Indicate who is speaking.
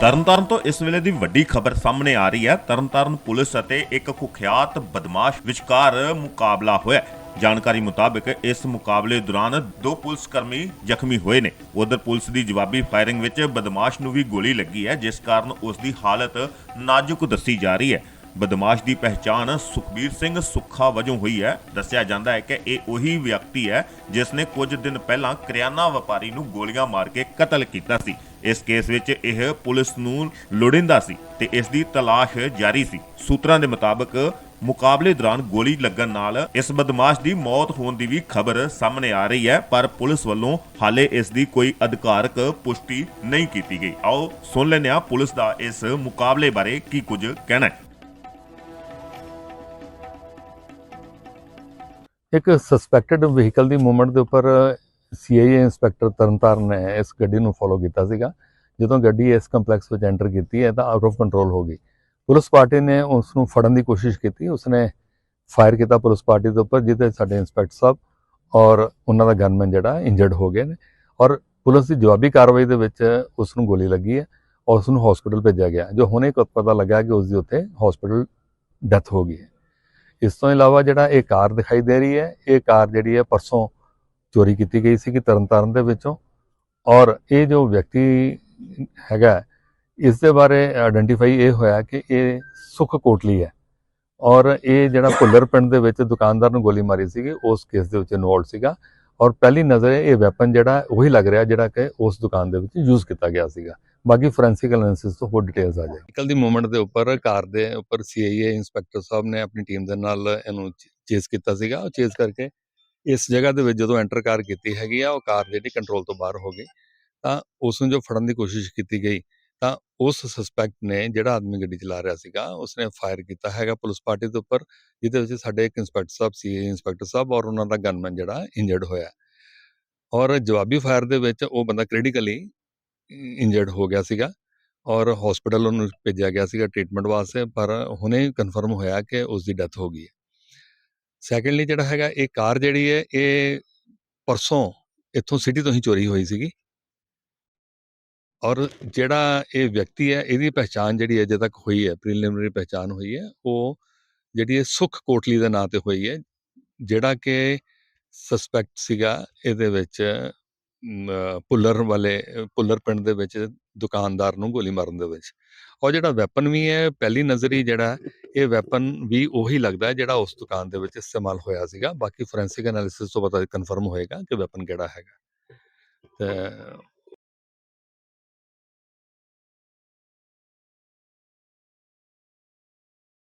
Speaker 1: ਤਰਨਤਾਰਨ ਤੋਂ ਇਸ ਵੇਲੇ ਦੀ ਵੱਡੀ ਖਬਰ ਸਾਹਮਣੇ ਆ ਰਹੀ ਹੈ। ਤਰਨਤਾਰਨ ਪੁਲਿਸ ਅਤੇ ਇੱਕ ਕੁਖਿਆਤ ਬਦਮਾਸ਼ ਵਿਚਕਾਰ ਮੁਕਾਬਲਾ ਹੋਇਆ ਜਾਣਕਾਰੀ ਮੁਤਾਬਕ ਇਸ ਮੁਕਾਬਲੇ ਦੌਰਾਨ ਦੋ ਪੁਲਿਸ ਕਰਮੀ ਜ਼ਖਮੀ ਹੋਏ ਨੇ। ਉਧਰ ਪੁਲਿਸ ਦੀ ਜਵਾਬੀ ਫਾਇਰਿੰਗ ਵਿੱਚ ਬਦਮਾਸ਼ ਨੂੰ ਵੀ ਗੋਲੀ ਲੱਗੀ ਹੈ, ਜਿਸ ਕਾਰਨ ਉਸ ਦੀ ਹਾਲਤ ਨਾਜ਼ੁਕ ਦੱਸੀ ਜਾ ਰਹੀ ਹੈ। ਬਦਮਾਸ਼ ਦੀ ਪਹਿਚਾਣ ਸੁਖਬੀਰ ਸਿੰਘ ਸੁੱਖਾ ਵਜੋਂ ਹੋਈ ਹੈ। ਦੱਸਿਆ ਜਾਂਦਾ ਹੈ ਕਿ ਇਹ ਉਹੀ ਵਿਅਕਤੀ ਹੈ ਜਿਸ ਨੇ ਕੁਝ ਦਿਨ ਪਹਿਲਾਂ ਕਰਿਆਨਾ ਵਪਾਰੀ ਨੂੰ ਗੋਲੀਆਂ ਮਾਰ ਕੇ ਕਤਲ ਕੀਤਾ ਸੀ। ਇਸ ਕੇਸ ਵਿੱਚ ਇਹ ਪੁਲਿਸ ਨੂੰ ਲੋੜਿੰਦਾ ਸੀ ਤੇ ਇਸ ਦੀ ਤਲਾਸ਼ ਜਾਰੀ ਸੀ। ਸੂਤਰਾਂ ਦੇ ਮੁਤਾਬਕ ਮੁਕਾਬਲੇ ਦੌਰਾਨ ਗੋਲੀ ਲੱਗਣ ਨਾਲ ਇਸ ਬਦਮਾਸ਼ ਦੀ ਮੌਤ ਹੋਣ ਦੀ ਵੀ ਖਬਰ ਸਾਹਮਣੇ ਆ ਰਹੀ ਹੈ, ਪਰ ਪੁਲਿਸ ਵੱਲੋਂ ਹਾਲੇ ਇਸ ਦੀ ਕੋਈ ਅਧਿਕਾਰਕ ਪੁਸ਼ਟੀ ਨਹੀਂ ਕੀਤੀ ਗਈ। ਆਓ ਸੁਣ ਲੈਂਦੇ ਹਾਂ ਪੁਲਿਸ ਦਾ ਇਸ ਮੁਕਾਬਲੇ ਬਾਰੇ ਕੀ ਕੁਝ ਕਹਿਣਾ ਹੈ।
Speaker 2: ਇੱਕ ਸਸਪੈਕਟਡ ਵਹੀਕਲ ਦੀ ਮੂਵਮੈਂਟ ਦੇ ਉੱਪਰ ਸੀਆਈਏ ਇੰਸਪੈਕਟਰ ਤਰਨਤਾਰਨ ਨੇ ਇਸ ਗੱਡੀ ਨੂੰ ਫੋਲੋ ਕੀਤਾ ਸੀਗਾ। ਜਦੋਂ ਗੱਡੀ ਇਸ ਕੰਪਲੈਕਸ ਵਿੱਚ ਐਂਟਰ ਕੀਤੀ ਹੈ ਤਾਂ ਆਊਟ ਆਫ ਕੰਟਰੋਲ ਹੋ ਗਈ। ਪੁਲਿਸ ਪਾਰਟੀ ਨੇ ਉਸ ਨੂੰ ਫੜਨ ਦੀ ਕੋਸ਼ਿਸ਼ ਕੀਤੀ। ਉਸਨੇ ਫਾਇਰ ਕੀਤਾ ਪੁਲਿਸ ਪਾਰਟੀ ਦੇ ਉੱਪਰ, ਜਿਹਦੇ ਸਾਡੇ ਇੰਸਪੈਕਟਰ ਸਾਹਿਬ ਔਰ ਉਹਨਾਂ ਦਾ ਗਨਮੈਨ ਜਿਹੜਾ ਇੰਜਰਡ ਹੋ ਗਏ ਨੇ ਔਰ ਪੁਲਿਸ ਦੀ ਜਵਾਬੀ ਕਾਰਵਾਈ ਦੇ ਵਿੱਚ ਉਸ ਨੂੰ ਗੋਲੀ ਲੱਗੀ ਹੈ ਔਰ ਉਸ ਨੂੰ ਹਸਪੀਟਲ ਭੇਜਿਆ ਗਿਆ। ਜੋ ਹੁਣੇ ਪਤਾ ਲੱਗਾ ਕਿ ਉਸ ਦੀ ਉੱਥੇ ਹਸਪੀਟਲ ਡੈਥ ਹੋ ਗਈ ਹੈ। ਇਸ ਤੋਂ ਇਲਾਵਾ ਜਿਹੜਾ ਇਹ ਕਾਰ ਦਿਖਾਈ ਦੇ ਰਹੀ ਹੈ, ਇਹ ਕਾਰ ਜਿਹੜੀ ਹੈ ਪਰਸੋਂ ਚੋਰੀ ਕੀਤੀ ਗਈ ਸੀ ਕਿ ਤਰਨਤਾਰਨ ਦੇ ਵਿੱਚੋਂ ਔਰ ਇਹ ਜੋ ਵਿਅਕਤੀ ਹੈਗਾ ਇਸ ਦੇ ਬਾਰੇ ਆਇਡੈਂਟੀਫਾਈ ਇਹ ਹੋਇਆ ਕਿ ਇਹ ਸੁਖ ਕੋਟਲੀ ਹੈ ਔਰ ਇਹ ਜਿਹੜਾ ਭੁੱਲਰ ਪਿੰਡ ਦੇ ਵਿੱਚ ਦੁਕਾਨਦਾਰ ਨੂੰ ਗੋਲੀ ਮਾਰੀ ਸੀਗੀ, ਉਸ ਕੇਸ ਦੇ ਵਿੱਚ ਇਨਵੋਲਡ ਸੀਗਾ ਔਰ ਪਹਿਲੀ ਨਜ਼ਰ ਇਹ ਵੈਪਨ ਜਿਹੜਾ ਉਹੀ ਲੱਗ ਰਿਹਾ ਜਿਹੜਾ ਕਿ ਉਸ ਦੁਕਾਨ ਦੇ ਵਿੱਚ ਯੂਜ਼ ਕੀਤਾ ਗਿਆ ਸੀਗਾ। ਬਾਕੀ ਫੋਰੈਂਸਿਕ ਐਨਾਲਿਸਿਸ ਤੋਂ ਹੋਰ ਡਿਟੇਲਸ ਆ ਜਾਏ। ਕੱਲ ਦੀ ਮੂਵਮੈਂਟ ਦੇ ਉੱਪਰ ਕਾਰ ਦੇ ਉੱਪਰ ਸੀਆਈਏ ਇੰਸਪੈਕਟਰ ਸਾਹਿਬ ਨੇ ਆਪਣੀ ਟੀਮ ਦੇ ਨਾਲ ਇਹਨੂੰ ਚੇਸ ਕੀਤਾ ਸੀਗਾ। ਉਹ ਚੇਸ ਕਰਕੇ ਇਸ ਜਗ੍ਹਾ ਦੇ ਵਿੱਚ ਜਦੋਂ ਐਂਟਰ ਕਾਰ ਕੀਤੀ ਹੈਗੀ ਆ, ਉਹ ਕਾਰ ਜਿਹੜੀ ਕੰਟਰੋਲ ਤੋਂ ਬਾਹਰ ਹੋ ਗਈ, ਤਾਂ ਉਸ ਨੂੰ ਜੋ ਫੜਨ ਦੀ ਕੋਸ਼ਿਸ਼ ਕੀਤੀ ਗਈ, ਤਾਂ ਉਸ ਸਸਪੈਕਟ ਨੇ ਜਿਹੜਾ ਆਦਮੀ ਗੱਡੀ ਚਲਾ ਰਿਹਾ ਸੀਗਾ, ਉਸਨੇ ਫਾਇਰ ਕੀਤਾ ਹੈਗਾ ਪੁਲਿਸ ਪਾਰਟੀ ਦੇ ਉੱਪਰ, ਜਿਹਦੇ ਵਿੱਚ ਸਾਡੇ ਇੱਕ ਇੰਸਪੈਕਟਰ ਸਾਹਿਬ ਸੀਏ ਇੰਸਪੈਕਟਰ ਸਾਹਿਬ ਔਰ ਉਹਨਾਂ ਦਾ ਗਨਮੈਨ ਜਿਹੜਾ ਇੰਜਰਡ ਹੋਇਆ। ਔਰ ਜਵਾਬੀ ਫਾਇਰ ਦੇ ਵਿੱਚ ਉਹ ਬੰਦਾ ਕ੍ਰਿਟੀਕਲੀ ਇੰਜਰਡ ਹੋ ਗਿਆ ਸੀਗਾ ਔਰ ਹਸਪੀਟਲ ਉਹਨੂੰ ਭੇਜਿਆ ਗਿਆ ਸੀਗਾ ਟ੍ਰੀਟਮੈਂਟ ਵਾਸਤੇ, ਪਰ ਹੁਣੇ ਕਨਫਰਮ ਹੋਇਆ ਕਿ ਉਸ ਦੀ ਡੈਥ ਹੋ ਗਈ ਹੈ। ਸੈਕੰਡਲੀ ਜਿਹੜਾ ਹੈਗਾ, ਇਹ ਕਾਰ ਜਿਹੜੀ ਹੈ, ਇਹ ਪਰਸੋਂ ਇੱਥੋਂ ਸਿਟੀ ਤੋਂ ਹੀ ਚੋਰੀ ਹੋਈ ਸੀਗੀ। ਔਰ ਜਿਹੜਾ ਇਹ ਵਿਅਕਤੀ ਹੈ, ਇਹਦੀ ਪਹਿਚਾਣ ਜਿਹੜੀ ਅਜੇ ਤੱਕ ਹੋਈ ਹੈ ਪ੍ਰੀਲਿਮਿਨਰੀ ਪਹਿਚਾਣ ਹੋਈ ਹੈ, ਉਹ ਜਿਹੜੀ ਹੈ ਸੁਖ ਕੋਟਲੀ ਦੇ ਨਾਂ ਤੇ ਹੋਈ ਹੈ, ਜਿਹੜਾ ਕਿ ਸਸਪੈਕਟ ਸੀਗਾ, ਇਹਦੇ ਵਿੱਚ ਮ, ਪੁੱਲਰ ਵਾਲੇ ਭੁੱਲਰ ਪਿੰਡ ਦੇ ਵਿੱਚ ਦੁਕਾਨਦਾਰ ਨੂੰ ਗੋਲੀ ਮਾਰਨ ਦੇ ਵਿੱਚ। ਔਰ ਜਿਹੜਾ ਵੈਪਨ ਵੀ ਹੈ ਪਹਿਲੀ ਨਜ਼ਰੀ ਜਿਹੜਾ ਇਹ ਵੈਪਨ ਵੀ ਉਹੀ ਲੱਗਦਾ ਹੈ ਜਿਹੜਾ ਉਸ ਦੁਕਾਨ ਦੇ ਵਿੱਚ ਇਸਤੇਮਾਲ ਹੋਇਆ ਸੀਗਾ। ਬਾਕੀ ਫੋਰੈਂਸਿਕ ਐਨਾਲਿਸਿਸ ਤੋਂ ਪਤਾ ਕਨਫਰਮ ਹੋਏਗਾ ਕਿ ਵੈਪਨ ਕਿਹੜਾ ਹੈਗਾ। ਤੇ